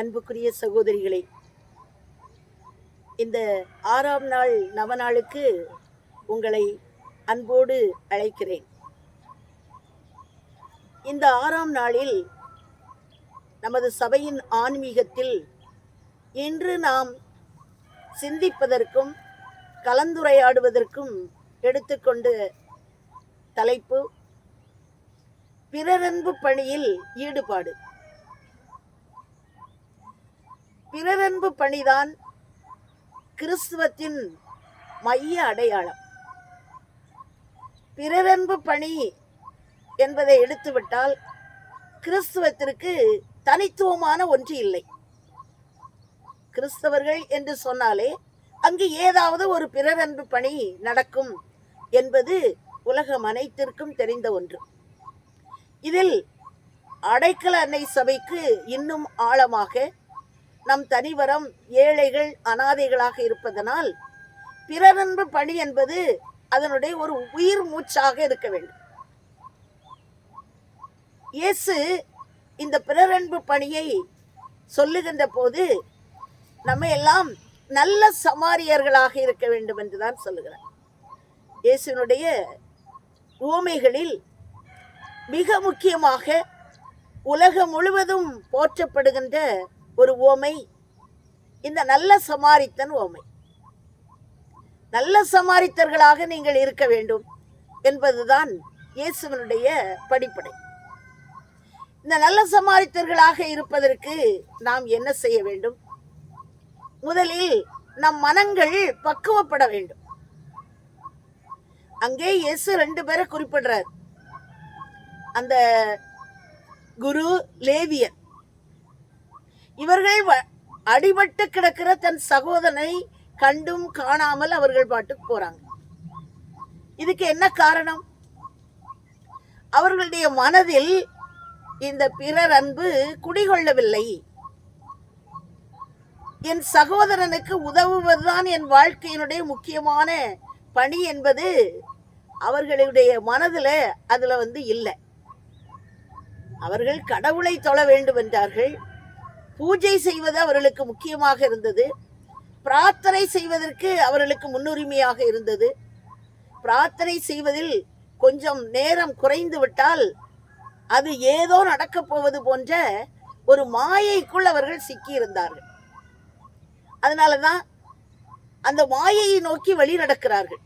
அன்புக்குரிய சகோதரிகளே இந்த ஆறாம் நாள் நவநாளுக்கு உங்களை அன்போடு அழைக்கிறேன். இந்த ஆறாம் நாளில் நமது சபையின் ஆன்மீகத்தில் இன்று நாம் சிந்திப்பதற்கும் கலந்துரையாடுவதற்கும் எடுத்துக்கொண்ட தலைப்பு பிறரன்பு பணியில் ஈடுபாடு. பிறரன்பு பணிதான் கிறிஸ்துவத்தின் மைய அடையாளம். பிறரன்பு பணி என்பதை எடுத்துவிட்டால் கிறிஸ்துவத்திற்கு தனித்துவமான ஒன்று இல்லை. கிறிஸ்தவர்கள் என்று சொன்னாலே அங்கு ஏதாவது ஒரு பிறரன்பு பணி நடக்கும் என்பது உலகம் அனைத்திற்கும் தெரிந்த ஒன்று. இதில் அடைக்கல அன்னை சபைக்கு இன்னும் ஆழமாக நம் தனிவரம் ஏழைகள் அனாதைகளாக இருப்பதனால் பிறரன்பு பணி என்பது அதனுடைய ஒரு உயிர் மூச்சாக இருக்க வேண்டும். இயேசு இந்த பிறரன்பு பணியை சொல்லுகின்ற போது நம்ம எல்லாம் நல்ல சமாரியர்களாக இருக்க வேண்டும் என்றுதான் சொல்லுகிறார். இயேசுனுடைய ஊமைகளில் மிக முக்கியமாக உலகம் முழுவதும் போற்றப்படுகின்ற ஒரு உவமை இந்த நல்ல சமாரித்தன் உவமை நல்ல சமாரித்தர்களாக நீங்கள் இருக்க வேண்டும் என்பதுதான் இயேசுவனுடைய படிப்படை. இந்த நல்ல சமாரித்தர்களாக இருப்பதற்கு நாம் என்ன செய்ய வேண்டும்? முதலில் நம் மனங்கள் பக்குவப்பட வேண்டும். அங்கே இயேசு ரெண்டு பேரை குறிப்பிடுறார். அந்த குரு லேவியன் இவர்கள் வ- அடிபட்டு கிடக்கிற தன் சகோதரனை கண்டும் காணாமல் அவர்கள் பாட்டுக்கு போறாங்க. இதுக்கு என்ன காரணம்? அவர்களுடைய மனதில் இந்த பிறர் அன்பு குடிகொள்ளவில்லை. என் சகோதரனுக்கு உதவுவதுதான் என் வாழ்க்கையினுடைய முக்கியமான பணி என்பது அவர்களுடைய மனதில் அதில் வந்து இல்லை. அவர்கள் கடவுளை தொழ வேண்டும் என்றார்கள். பூஜை செய்வது அவர்களுக்கு முக்கியமாக இருந்தது. பிரார்த்தனை செய்வதற்கு அவர்களுக்கு முன்னுரிமையாக இருந்தது. பிரார்த்தனை செய்வதில் கொஞ்சம் நேரம் குறைந்து விட்டால் அது ஏதோ நடக்கப் போவது போன்ற ஒரு மாயைக்குள் அவர்கள் சிக்கியிருந்தார்கள். அதனால தான் அந்த மாயையை நோக்கி வழி நடக்கிறார்கள்.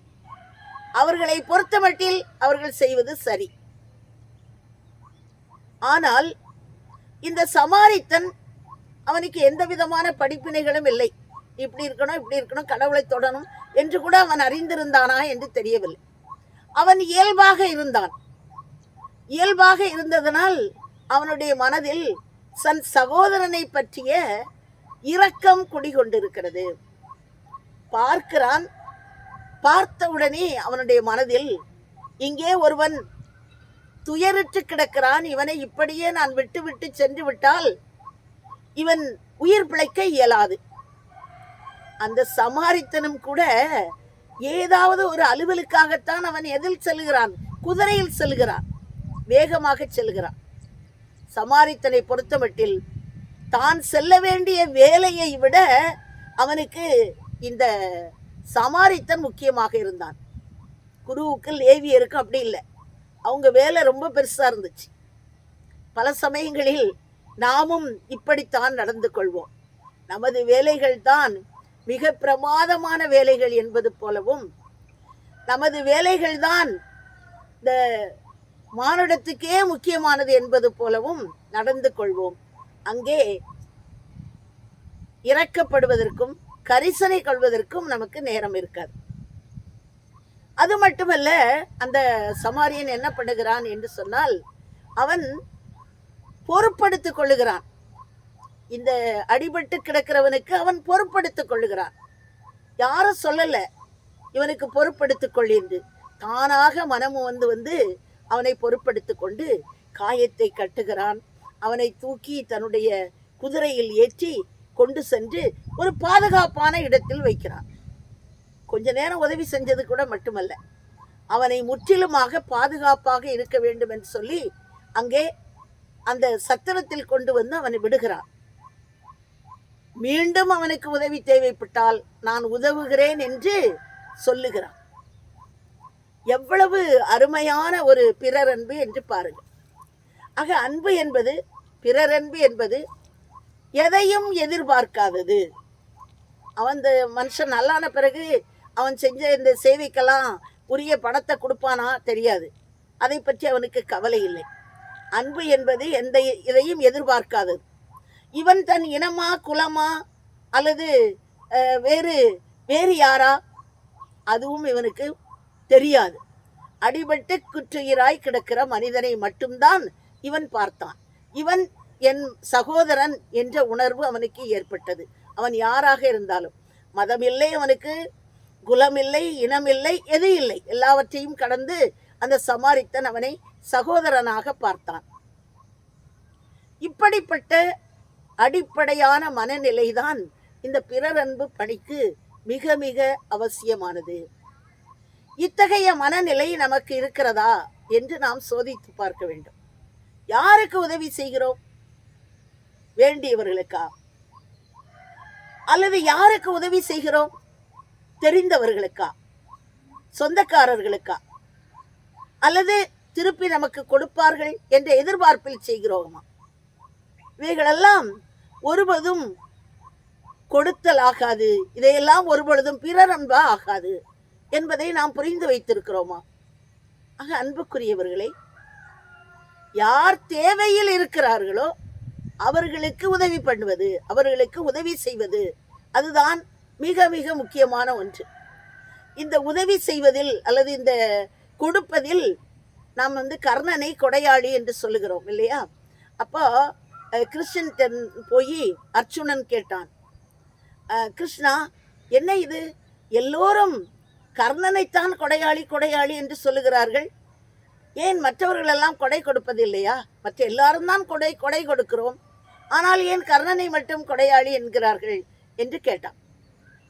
அவர்களை பொறுத்தமட்டில் அவர்கள் செய்வது சரி. ஆனால் இந்த சமாரித்தன் அவனுக்கு எந்த விதமான படிப்பினைகளும் இல்லை. இப்படி இருக்கணும் இப்படி இருக்கணும் கடவுளை தொடணும் என்று கூட அவன் அறிந்திருந்தானா என்று தெரியவில்லை. அவன் இயல்பாக இருந்தான். இயல்பாக இருந்ததனால் அவனுடைய மனதில் தன் சகோதரனை பற்றிய இரக்கம் குடிகொண்டிருக்கிறது. பார்க்கிறான். பார்த்தவுடனே அவனுடைய மனதில் இங்கே ஒருவன் துயருற்று கிடக்கிறான். இவனை இப்படியே நான் விட்டு விட்டு சென்று விட்டால் இவன் உயிர் பிழைக்க இயலாது. அந்த சமாரித்தனும் கூட ஏதாவது ஒரு அலுவலுக்காகத்தான் அவன் எதில் செல்கிறான்? குதிரையில் செல்கிறான். வேகமாக செல்கிறான். சமாரித்தனை பொறுத்தமட்டில் தான் செல்ல வேண்டிய வேலையை விட அவனுக்கு இந்த சமாரித்தன் முக்கியமாக இருந்தான். குருவுக்கு லேவியருக்கு அப்படி இல்லை. அவங்க வேலை ரொம்ப பெருசாக இருந்துச்சு. பல சமயங்களில் நாமும் இப்படித்தான் நடந்து கொள்வோம். நமது வேலைகள் தான் மிக பிரமாதமான வேலைகள் என்பது போலவும் நமது வேலைகள் தான் இந்த மானுடத்துக்கே முக்கியமானது என்பது போலவும் நடந்து கொள்வோம். அங்கே இறக்கப்படுவதற்கும் கரிசனை கொள்வதற்கும் நமக்கு நேரம் இருக்காது. அது மட்டுமல்ல அந்த சமாரியன் என்ன பண்ணுகிறான் என்று சொன்னால் அவன் பொறுப்படுத்திக் கொள்ளுகிறான். இந்த அடிபட்டு கிடக்கிறவனுக்கு அவன் பொறுப்படுத்திக் கொள்ளுகிறான். யாரும் சொல்லல இவனுக்கு பொறுப்படுத்திக் கொள்ளிருந்து தானாக மனமும் வந்து வந்து அவனை பொறுப்படுத்திக் கொண்டு காயத்தை கட்டுகிறான். அவனை தூக்கி தன்னுடைய குதிரையில் ஏற்றி கொண்டு சென்று ஒரு பாதுகாப்பான இடத்தில் வைக்கிறான். கொஞ்ச நேரம் உதவி செஞ்சது கூட மட்டுமல்ல. அவனை முற்றிலுமாக பாதுகாப்பாக இருக்க வேண்டும் என்று சொல்லி அங்கே அந்த சத்திரத்தில் கொண்டு வந்து அவனை விடுகிறான். மீண்டும் அவனுக்கு உதவி தேவைப்பட்டால் நான் உதவுகிறேன் என்று சொல்லுகிறான். எவ்வளவு அருமையான ஒரு பிறர் அன்பு என்று பாருங்கள். ஆக அன்பு என்பது பிறர் அன்பு என்பது எதையும் எதிர்பார்க்காதது. அவன் இந்த மனுஷன் நல்லான பிறகு அவன் செஞ்ச இந்த சேவைக்கெல்லாம் உரிய பணத்தை கொடுப்பானா தெரியாது. அதை பற்றி அவனுக்கு கவலை இல்லை. அன்பு என்பது எந்த இதையும் எதிர்பார்க்காது. இவன் தன் இனமா குலமா அல்லது வேறு வேறு யாரா? அதுவும் இவனுக்கு தெரியாது. அடிபட்டு குற்றுயிராய் கிடக்கிற மனிதனை மட்டும்தான் இவன் பார்த்தான். இவன் என் சகோதரன் என்ற உணர்வு அவனுக்கு ஏற்பட்டது. அவன் யாராக இருந்தாலும். மதமில்லை அவனுக்கு குலமில்லை இனமில்லை எது இல்லை. எல்லாவற்றையும் கடந்து அந்த சமாரித்தன் அவனை சகோதரனாக பார்த்தான். இப்படிப்பட்ட அடிப்படையான மனநிலைதான் இந்த பிறரன்பு பணிக்கு மிக மிக அவசியமானது. இத்தகைய மனநிலை நமக்கு இருக்கிறதா என்று நாம் சோதித்து பார்க்க வேண்டும். யாருக்கு உதவி செய்கிறோம்? வேண்டியவர்களுக்கா? அல்லது யாருக்கு உதவி செய்கிறோம்? தெரிந்தவர்களுக்கா? சொந்தக்காரர்களுக்கா? அல்லது திருப்பி நமக்கு கொடுப்பார்கள் என்ற எதிர்பார்ப்பில் செய்கிறோமா? இவைகளெல்லாம் ஒருபோதும் கொடுத்தல் ஆகாது. இதையெல்லாம் ஒருபொழுதும் பிறர் அன்பா ஆகாது என்பதை நாம் புரிந்து வைத்திருக்கிறோமா? ஆக அன்புக்குரியவர்களே யார் தேவையில் இருக்கிறார்களோ அவர்களுக்கு உதவி பண்ணுவது அவர்களுக்கு உதவி செய்வது அதுதான் மிக மிக முக்கியமான ஒன்று. இந்த உதவி செய்வதில் அல்லது இந்த கொடுப்பதில் நாம் வந்து கர்ணனை கொடையாளி என்று சொல்லுகிறோம் இல்லையா? அப்போ கிருஷ்ணன் போய் அர்ச்சுனன் கேட்டான். கிருஷ்ணா என்ன இது? எல்லோரும் கர்ணனைத்தான் கொடையாளி கொடையாளி என்று சொல்லுகிறார்கள். ஏன் மற்றவர்களெல்லாம் கொடை கொடுப்பது இல்லையா மற்ற எல்லாரும் தான் கொடை கொடை கொடுக்கிறோம். ஆனால் ஏன் கர்ணனை மட்டும் கொடையாளி என்கிறார்கள் என்று கேட்டான்.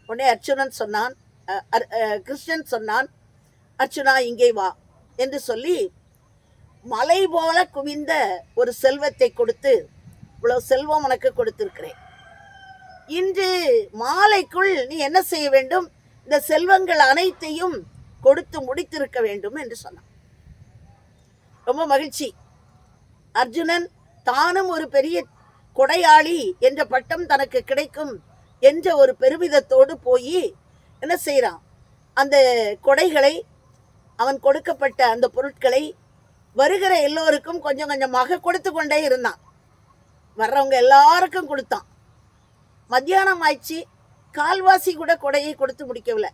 உடனே அர்ச்சுனன் சொன்னான் அர்- கிருஷ்ணன் சொன்னான் அர்ச்சுனா இங்கே வா. என்று சொல்லி மலை போல குவிந்த ஒரு செல்வத்தை கொடுத்து இவ்வளவு செல்வம் உனக்கு கொடுத்திருக்கிறேன். இன்று மாலைக்குள் நீ என்ன செய்ய வேண்டும்? இந்த செல்வங்கள் அனைத்தையும் கொடுத்து முடித்திருக்க வேண்டும் என்று சொன்னான். ரொம்ப மகிழ்ச்சி. அர்ஜுனன் தானும் ஒரு பெரிய கொடையாளி என்ற பட்டம் தனக்கு கிடைக்கும் என்ற ஒரு பெருமிதத்தோடு போய் என்ன செய்கிறான் அந்த கொடைகளை அவன் கொடுக்கப்பட்ட அந்த பொருட்களை வருகிற எல்லோருக்கும் கொஞ்சம் கொஞ்சமாக கொடுத்து கொண்டே இருந்தான். வர்றவங்க எல்லாருக்கும் கொடுத்தான். மத்தியானம் ஆயிடுச்சு. கால்வாசி கூட கொடையை கொடுத்து முடிக்கவில்லை.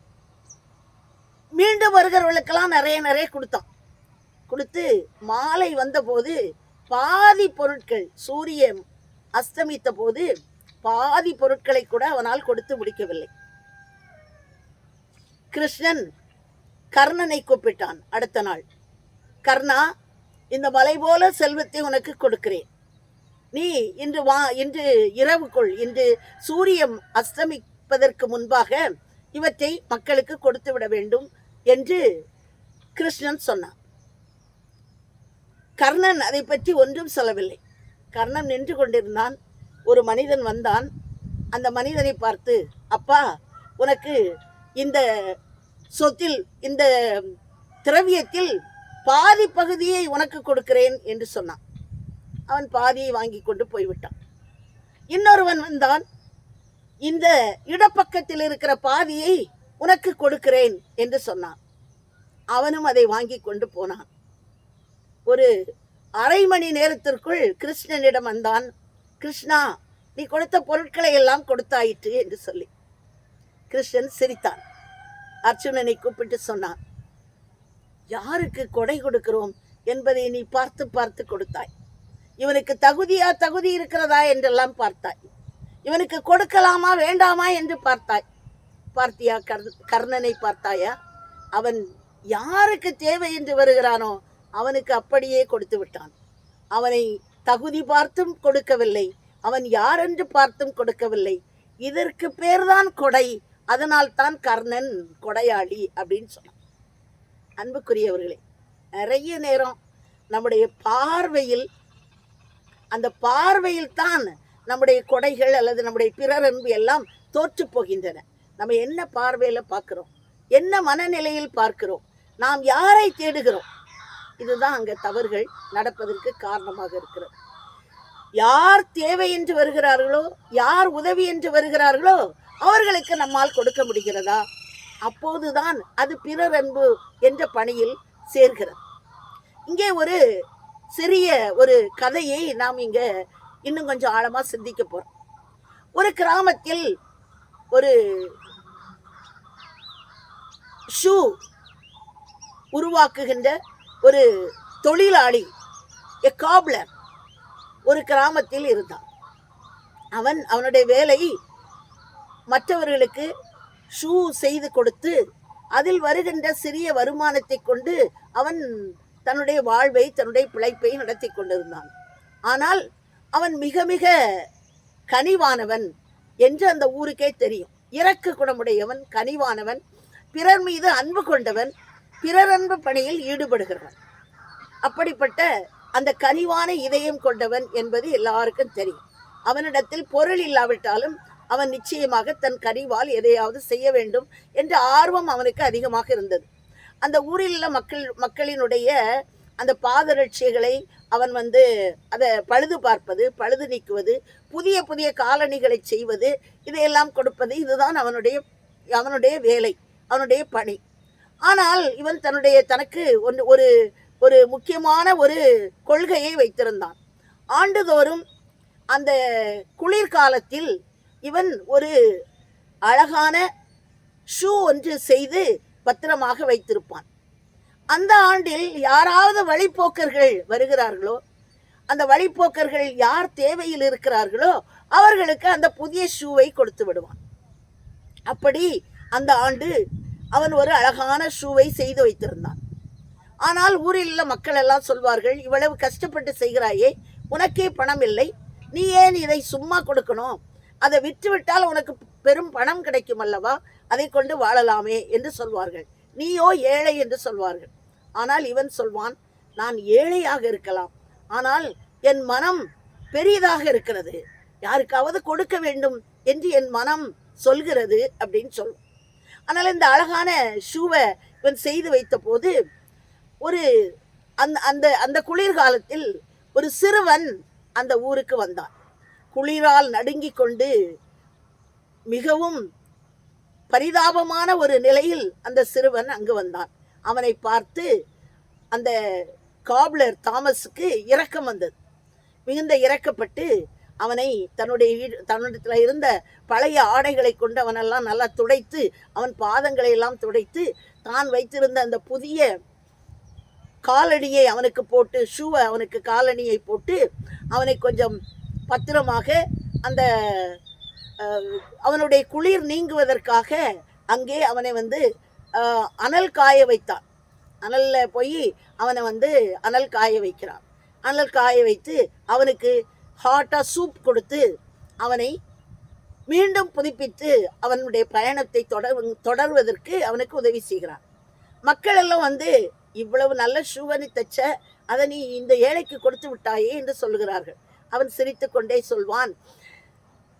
மீண்டும் வருகிறவர்களுக்கெல்லாம் நிறைய நிறைய கொடுத்தான். கொடுத்து மாலை வந்தபோது பாதி பொருட்கள் சூரியன் அஸ்தமித்த போது பாதி பொருட்களை கூட அவனால் கொடுத்து முடிக்கவில்லை. கிருஷ்ணன் கர்ணனை கூப்பிட்டான் அடுத்த நாள். கர்ணா இந்த மலை போல செல்வத்தை உனக்கு கொடுக்கிறேன். நீ இன்று வா இன்று இரவுக்குள் இன்று சூரியன் அஸ்தமிப்பதற்கு முன்பாக இவற்றை மக்களுக்கு கொடுத்து விட வேண்டும் என்று கிருஷ்ணன் சொன்னான். கர்ணன் அதை பற்றி ஒன்றும் சொல்லவில்லை. கர்ணன் நின்று கொண்டிருந்தான். ஒரு மனிதன் வந்தான். அந்த மனிதனை பார்த்து அப்பா உனக்கு இந்த சொத்தில் இந்த திரவியத்தில் பாதி பகுதியை உனக்கு கொடுக்கிறேன் என்று சொன்னான். அவன் பாதியை வாங்கி கொண்டு போய்விட்டான். இன்னொருவன் வந்தான் இந்த இடப்பக்கத்தில் இருக்கிற பாதியை உனக்கு கொடுக்கிறேன் என்று சொன்னான். அவனும் அதை வாங்கி கொண்டு போனான். ஒரு அரை மணி நேரத்திற்குள் கிருஷ்ணனிடம் வந்தான் கிருஷ்ணா நீ கொடுத்த பொருட்களை எல்லாம் கொடுத்தாயிற்று என்று சொல்லி. கிருஷ்ணன் சிரித்தான். அர்ஜுனனை கூப்பிட்டு சொன்னான் யாருக்கு கொடை கொடுக்கிறோம் என்பதை நீ பார்த்து பார்த்து கொடுத்தாய். இவனுக்கு தகுதியா தகுதி இருக்கிறதா? என்றெல்லாம் பார்த்தாய். இவனுக்கு கொடுக்கலாமா வேண்டாமா? என்று பார்த்தாய். பார்த்தியா கர் கர்ணனை பார்த்தாயா? அவன் யாருக்கு தேவை என்று வருகிறானோ அவனுக்கு அப்படியே கொடுத்து விட்டான். அவனை தகுதி பார்த்தும் கொடுக்கவில்லை அவன் யாரென்று பார்த்தும் கொடுக்கவில்லை. இதற்கு பேர்தான் கொடை அதனால் தான் கர்ணன் கொடையாளி அப்படின்னு சொன்னான். அன்புக்குரியவர்களே நிறைய நேரம் நம்முடைய பார்வையில் அந்த பார்வையில் தான் நம்முடைய கொடைகள் அல்லது நம்முடைய பிறர் அன்பு எல்லாம் தோற்று போகின்றன. நம்ம என்ன பார்வையில் பார்க்குறோம்? என்ன மனநிலையில் பார்க்கிறோம்? நாம் யாரை தேடுகிறோம்? இதுதான் அங்கே தவறுகள் நடப்பதற்கு காரணமாக இருக்கிறது. யார் தேவை என்று வருகிறார்களோ யார் உதவி என்று வருகிறார்களோ அவர்களுக்கு நம்மால் கொடுக்க முடிகிறதா? அப்போதுதான் அது பிறர் அன்பு என்ற பணியில் சேர்கிறது. இங்கே ஒரு சிறிய ஒரு கதையை நாம் இங்க இன்னும் கொஞ்சம் ஆழமா சிந்திக்க போறோம். ஒரு கிராமத்தில் ஒரு ஷூ உருவாக்குகின்ற ஒரு தொழிலாளி எ காப்லர் ஒரு கிராமத்தில் இருந்தான். அவன் அவனுடைய வேலை மற்றவர்களுக்கு ஷூ செய்து கொடுத்து அதில் வருகின்ற சிறிய வருமானத்தை கொண்டு அவன் தன்னுடைய வாழ்வை தன்னுடைய பிழைப்பை நடத்தி கொண்டிருந்தான். ஆனால் அவன் மிக மிக கனிவானவன் என்று அந்த ஊருக்கே தெரியும். இறக்கு குணமுடையவன் கனிவானவன் பிறர் மீது அன்பு கொண்டவன் பிறர் அன்பு பணியில் ஈடுபடுகிறவன். அப்படிப்பட்ட அந்த கனிவான இதயம் கொண்டவன் என்பது எல்லாருக்கும் தெரியும். அவனிடத்தில் பொருள் இல்லாவிட்டாலும் அவன் நிச்சயமாக தன் கனிவால் எதையாவது செய்ய வேண்டும் என்ற ஆர்வம் அவனுக்கு அதிகமாக இருந்தது. அந்த ஊரில் உள்ள மக்கள் மக்களினுடைய அந்த பாதரட்சிகளை அவன் வந்து அதை பழுது பார்ப்பது பழுது நீக்குவது புதிய புதிய காலணிகளை செய்வது இதையெல்லாம் கொடுப்பது இதுதான் அவனுடைய அவனுடைய வேலை அவனுடைய பணி. ஆனால் இவன் தன்னுடைய தனக்கு ஒன்று ஒரு ஒரு முக்கியமான ஒரு கொள்கையை வைத்திருந்தான். ஆண்டுதோறும் அந்த குளிர்காலத்தில் இவன் ஒரு அழகான ஷூ ஒன்று செய்து பத்திரமாக வைத்திருப்பான். அந்த ஆண்டில் யாராவது வழிப்போக்கர்கள் வருகிறார்களோ அந்த வழிப்போக்கர்கள் யார் தேவையில் இருக்கிறார்களோ அவர்களுக்கு அந்த புதிய ஷூவை கொடுத்து விடுவான். அப்படி அந்த ஆண்டு அவன் ஒரு அழகான ஷூவை செய்து வைத்திருந்தான். ஆனால் ஊரில் உள்ள மக்கள் எல்லாம் சொல்வார்கள் இவ்வளவு கஷ்டப்பட்டு செய்கிறாயே உனக்கே பணம் இல்லை நீ ஏன் இதை சும்மா கொடுக்கணும்? அதை விற்றுவிட்டால் உனக்கு பெரும் பணம் கிடைக்கும் அல்லவா? அதை கொண்டு வாழலாமே என்று சொல்வார்கள். நீயோ ஏழை என்று சொல்வார்கள். ஆனால் இவன் சொல்வான் நான் ஏழையாக இருக்கலாம். ஆனால் என் மனம் பெரியதாக இருக்கிறது. யாருக்காவது கொடுக்க வேண்டும் என்று என் மனம் சொல்கிறது அப்படின்னு சொல்லும் ஆனால் இந்த அழகான ஷூவை இவன் செய்து வைத்த போது ஒரு அந்த அந்த அந்த குளிர்காலத்தில் ஒரு சிறுவன் அந்த ஊருக்கு வந்தான். குளிரால் நடுங்கிக் கொண்டு மிகவும் பரிதாபமான ஒரு நிலையில் அந்த சிறுவன் அங்கு வந்தான். அவனை பார்த்து அந்த காப்லர் தாமஸுக்கு இரக்கம் வந்தது. மிகுந்த இறக்கப்பட்டு அவனை தன்னுடைய வீடு தன்னிடத்தில் இருந்த பழைய ஆடைகளை கொண்டு அவனெல்லாம் நல்லா துடைத்து அவன் பாதங்களை எல்லாம் துடைத்து தான் வைத்திருந்த அந்த புதிய காலணியை அவனுக்கு போட்டு ஷூவை அவனுக்கு காலணியை போட்டு அவனை கொஞ்சம் பத்திரமாக அந்த அவனுடைய குளிர் நீங்குவதற்காக அங்கே அவனை வந்து அனல் காய வைத்தான். அனலில் போய் அவனை வந்து அனல் காய வைக்கிறான். அனல் காய வைத்து அவனுக்கு ஹாட்டாக சூப் கொடுத்து அவனை மீண்டும் புதுப்பித்து அவனுடைய பயணத்தை தொடர் தொடர்வதற்கு அவனுக்கு உதவி செய்கிறான். மக்கள் எல்லாம் வந்து இவ்வளவு நல்ல ஷூவனை தச்ச அதை நீ இந்த ஏழைக்கு கொடுத்து விட்டாயே என்று சொல்கிறார்கள் அவன் சிரித்து கொண்டே சொல்வான்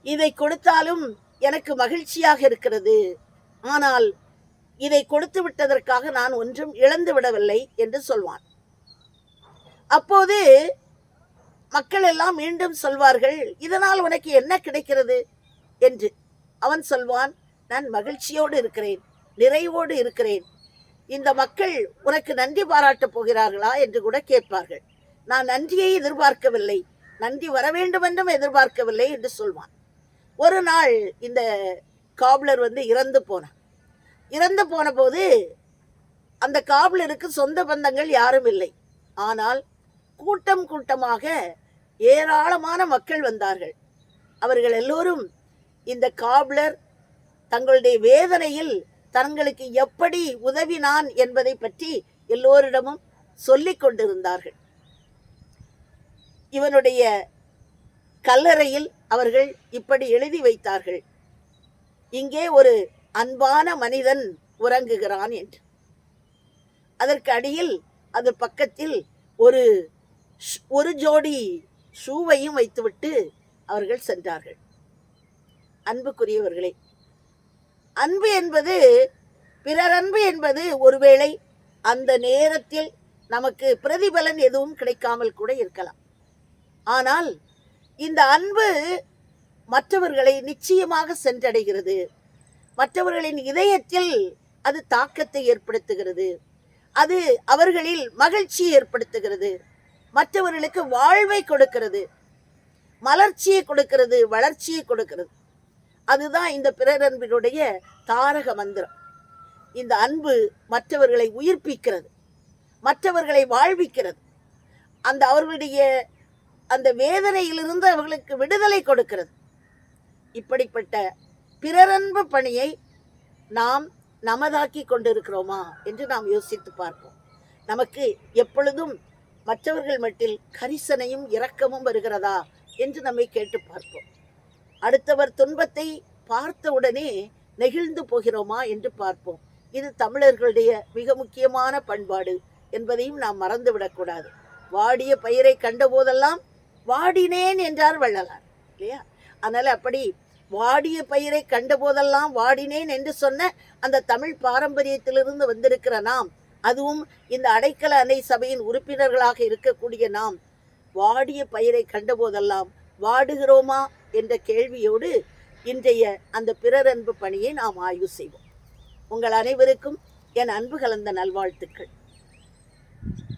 இதை கொடுத்தாலும் எனக்கு மகிழ்ச்சியாக இருக்கிறது. ஆனால் இதை கொடுத்து விட்டதற்காக நான் ஒன்றும் இழந்து விடவில்லை என்று சொல்வான். அப்போது மக்கள் எல்லாம் மீண்டும் சொல்வார்கள் இதனால் உனக்கு என்ன கிடைக்கிறது? என்று. அவன் சொல்வான் நான் மகிழ்ச்சியோடு இருக்கிறேன் நிறைவோடு இருக்கிறேன். இந்த மக்கள் உனக்கு நன்றி பாராட்டப் போகிறார்களா? என்று கூட கேட்பார்கள். நான் நன்றியை எதிர்பார்க்கவில்லை. நன்றி வர வேண்டும் என்றும் எதிர்பார்க்கவில்லை என்று சொல்வான். ஒரு நாள் இந்த காப்லர் வந்து இறந்து போனான் இறந்து போன போது அந்த காவலருக்கு சொந்த பந்தங்கள் யாரும் இல்லை. ஆனால் கூட்டம் கூட்டமாக ஏராளமான மக்கள் வந்தார்கள். அவர்கள் எல்லோரும் இந்த காவலர் தங்களுடைய வேதனையில் தங்களுக்கு எப்படி உதவினான் என்பதை பற்றி எல்லோரிடமும் சொல்லிக் கொண்டிருந்தார்கள். இவனுடைய கல்லறையில் அவர்கள் இப்படி எழுதி வைத்தார்கள். இங்கே ஒரு அன்பான மனிதன் உறங்குகிறான் என்று. அதற்கு அடியில் அது பக்கத்தில் ஒரு ஷ்- ஒரு ஜோடி ஷூவையும் வைத்துவிட்டு அவர்கள் சென்றார்கள். அன்புக்குரியவர்களே அன்பு என்பது பிறர் அன்பு என்பது ஒருவேளை அந்த நேரத்தில் நமக்கு பிரதிபலன் எதுவும் கிடைக்காமல் கூட இருக்கலாம். ஆனால் இந்த அன்பு மற்றவர்களை நிச்சயமாக சென்றடைகிறது. மற்றவர்களின் இதயத்தில் அது தாக்கத்தை ஏற்படுத்துகிறது. அது அவர்களில் மகிழ்ச்சியை ஏற்படுத்துகிறது. மற்றவர்களுக்கு வாழ்வை கொடுக்கிறது. மலர்ச்சியை கொடுக்கிறது வளர்ச்சியை கொடுக்கிறது. அதுதான் இந்த பிறரன்பினுடைய தாரக மந்திரம். இந்த அன்பு மற்றவர்களை உயிர்ப்பிக்கிறது. மற்றவர்களை வாழ்விக்கிறது. அந்த அவர்களுடைய அந்த வேதனையிலிருந்து அவர்களுக்கு விடுதலை கொடுக்கிறது. இப்படிப்பட்ட பிறரன்பு பணியை நாம் நமதாக்கி கொண்டிருக்கிறோமா என்று நாம் யோசித்து பார்ப்போம். நமக்கு எப்பொழுதும் மற்றவர்கள் மட்டில் கரிசனையும் இரக்கமும் வருகிறதா என்று நம்மை கேட்டு பார்ப்போம். அடுத்தவர் துன்பத்தை பார்த்தவுடனே நெகிழ்ந்து போகிறோமா என்று பார்ப்போம். இது தமிழர்களுடைய மிக முக்கியமான பண்பாடு என்பதையும் நாம் மறந்துவிடக்கூடாது. வாடிய பயிரை கண்டபோதெல்லாம் வாடினேன் என்றார் வள்ளலார். இல்லையா? அதனால அப்படி வாடிய பயிரை கண்டபோதெல்லாம் வாடினேன் என்று சொன்ன அந்த தமிழ் பாரம்பரியத்திலிருந்து வந்திருக்கிற நாம் அதுவும் இந்த அடைக்கல அணை சபையின் உறுப்பினர்களாக இருக்கக்கூடிய நாம் வாடிய பயிரை கண்டபோதெல்லாம் வாடுகிறோமா என்ற கேள்வியோடு இன்றைய அந்த பிறர் அன்பு பணியை நாம் ஆய்வு செய்வோம். உங்கள் அனைவருக்கும் என் அன்பு கலந்த நல்வாழ்த்துக்கள்.